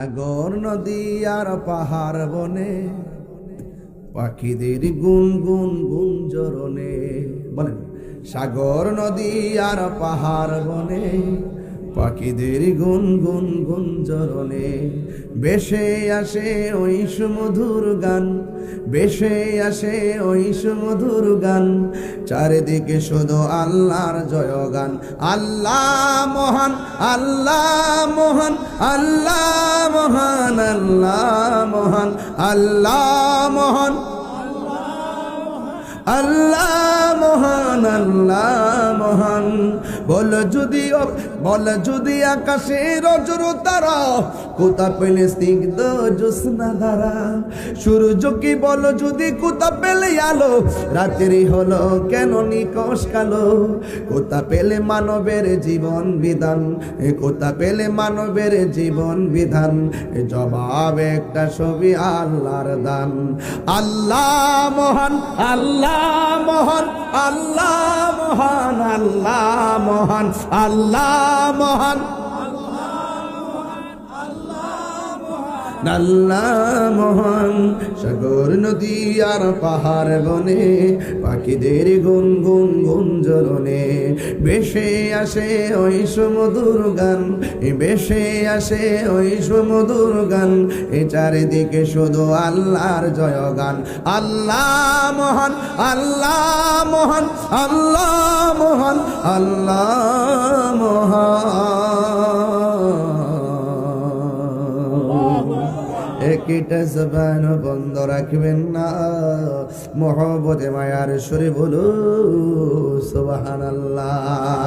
সাগর নদী আর পাহাড় বনে, পাখিদের গুন গুন গুঞ্জরণে। বলেন, সাগর নদী আর পাহাড় বনে পাখিদের গুন গুন গুঞ্জরণে বেশে আসে ওই সুমধুর গান, বেশে আসে ওই সুমধুর গান। চারিদিকে শুধু আল্লাহর জয় গান আল্লাহ মহান আল্লাহ মহান আল্লাহ মহান আল্লাহ মহান আল্লাহ মহান, আল্লাহ মহান আল্লাহ মহান। বল যদি বল যদি আকাশে রজর তারা কোথা পেলে স্নিগ্ধ জ্যোৎস্না ধারা। সূর্য কি বল যদি কোথা পেলে আলো? রাত্রি হলো কেন নিকশ কালো? কোথা পেলে মানবের জীবন বিধান। এ কোথা পেলে মানবের জীবন বিধান। জবাব একটা ছবি আল্লাহর দান। আল্লাহ মহান আল্লাহ মহান আল্লাহ মহান আল্লাহ মহান আল্লাহ মহান। আল্লাহ মহান সাগর, নদী আর পাহাড় বনে, পাখিদের গুন গুন গুঞ্জরণে বেশে আসে ওই সমুদুর গান, বেশে আসে ওই সমুদুর গান, এ চারিদিকে শুধু আল্লাহর জয়গান। আল্লাহ মহান আল্লাহ মহান আল্লাহ মহান, আল্লাহ একটা জবান বন্ধ রাখবেন না। মহব্বতে মায়ার সুরে বলো সুবহানাল্লাহ।